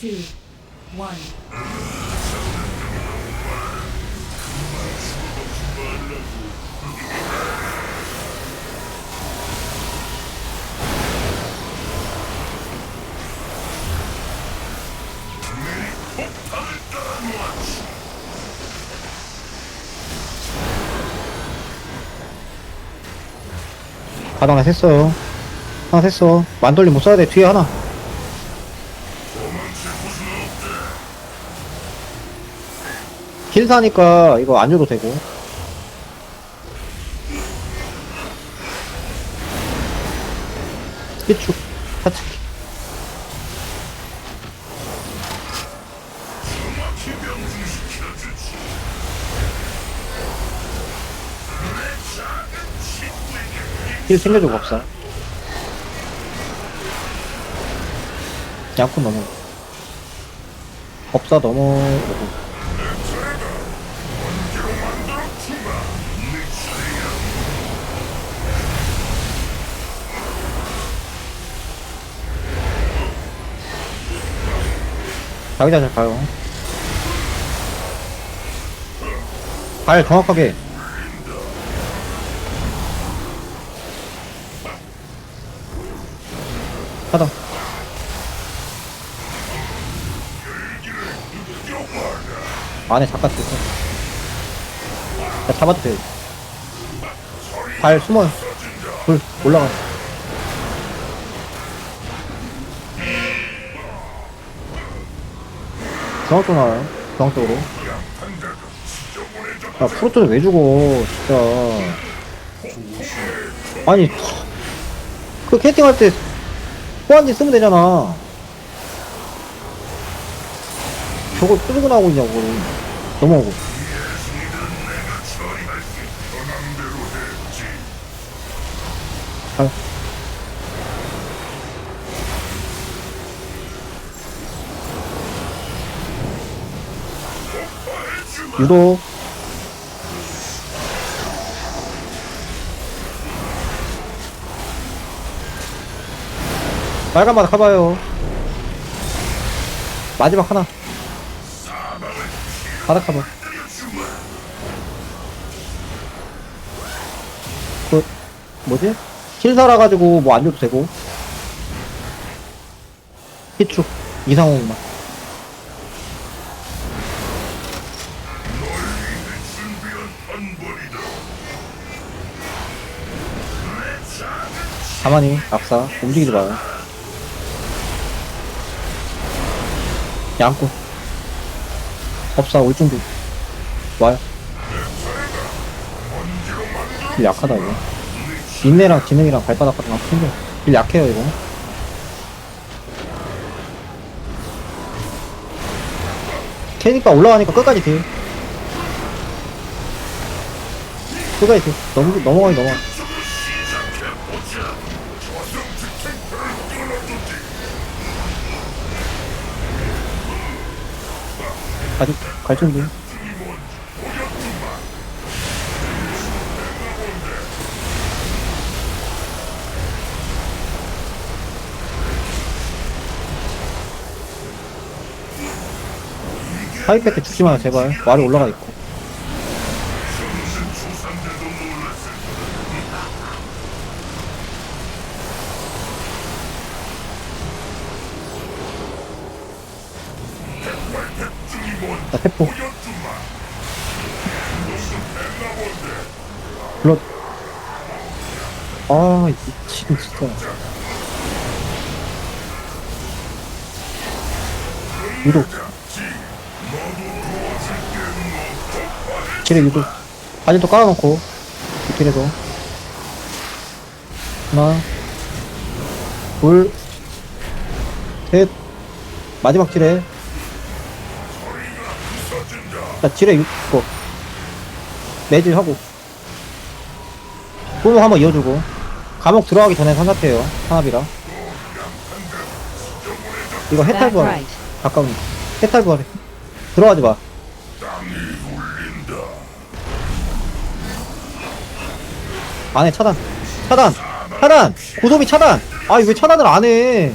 two. 바닥 하나 샜어요. 하나 샜어. 만돌림 못 써야 돼. 뒤에 하나. 힐 사니까 이거 안 줘도 되고. 피축, 사츠키. 힐 챙겨주고 법사. 양푼 넘어. 법사 넘어 자기자 잘 가요. 발 정확하게. 하다. 안에 잠깐 있어. 자, 잡아도 돼. 발 숨어요. 불, 올라가. 중앙 쪽 나와요. 중앙 쪽으로. 야, 프로토를 왜 죽어, 진짜. 아니, 그 캐팅할 때 호환지 쓰면 되잖아. 저걸 끌고 나오고 있냐고. 넘어오고. 아. 유도. 빨간 바닥 가봐요. 마지막 하나. 바닥 가봐. 그, 뭐지? 힐 살아가지고 뭐 안 줘도 되고. 히축. 이상호만. 가만히, 악사. 움직이지 마요. 양꾼. 법사 올 준비. 와요. 길 약하다, 이거. 인내랑 지능이랑 발바닥 같은 거 큰데. 길 약해요, 이거. 캐니까 올라가니까 끝까지 딜. 끝까지 딜. 넘, 넘어가기 넘어가. 아직 갈 준비. 하이패트 죽지 마요, 제발. 말이 올라가 있고. 자, 태포. 블러. 아, 이 미친, 진짜. 유도. 길에 유도. 바지도 깔아놓고. 길에서. 하나. 둘. 셋. 마지막 딜에. 자, 딜에 유, 거. 매질 하고. 골목 한번 이어주고. 감옥 들어가기 전에 산사태요. 산압이라. 이거 해탈 right. 가까운. 해탈 부활해. 들어가지 마. 안에 차단. 차단. 차단. 고도비 차단. 아, 이거 왜 차단을 안 해?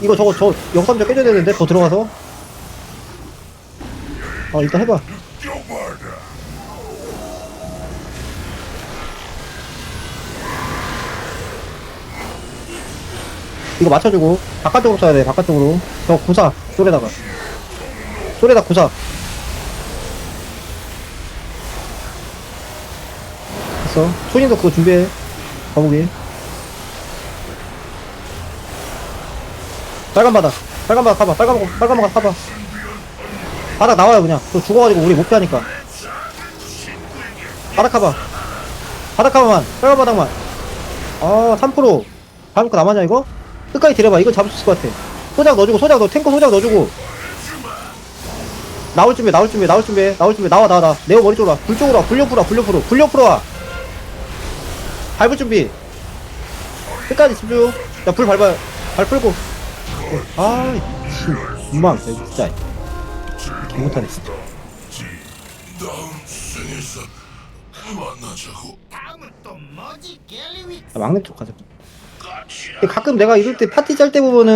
이거 저거 저 영삼자 깨져야 되는데? 더 들어가서? 아 일단 해봐. 이거 맞춰주고. 바깥쪽으로 써야 돼 바깥쪽으로. 저 구사 쏠에다가. 쏠에다 구사. 됐어. 손님도 그거 준비해. 거북이 빨간 바닥 빨간 바닥 가봐. 빨간 바닥 빨간 바닥 가봐. 바닥 나와요 그냥. 또 죽어가지고 우리 못 피하니까. 바닥 가봐. 바닥 가봐만. 빨간 바닥만. 아3% 다음 거 남았냐 이거? 끝까지 들여봐. 이건 잡을 수 있을 것 같아. 소작 넣어주고 소작 넣어. 탱커 소작 넣어주고. 나올 준비 나올 준비 나올 준비 나올 준비 나와 나와 나 네오 머리 쪽으로 와. 불 쪽으로 와. 불려 풀어 불려 풀어 불려 풀어 와. 밟을 준비. 끝까지 집중. 야불 밟아요. 발 풀고 아 금방 진짜. 개 못하네 진짜 아, 막내 쪽 가자. 가끔 내가 이럴 때 파티 짤 때 보면은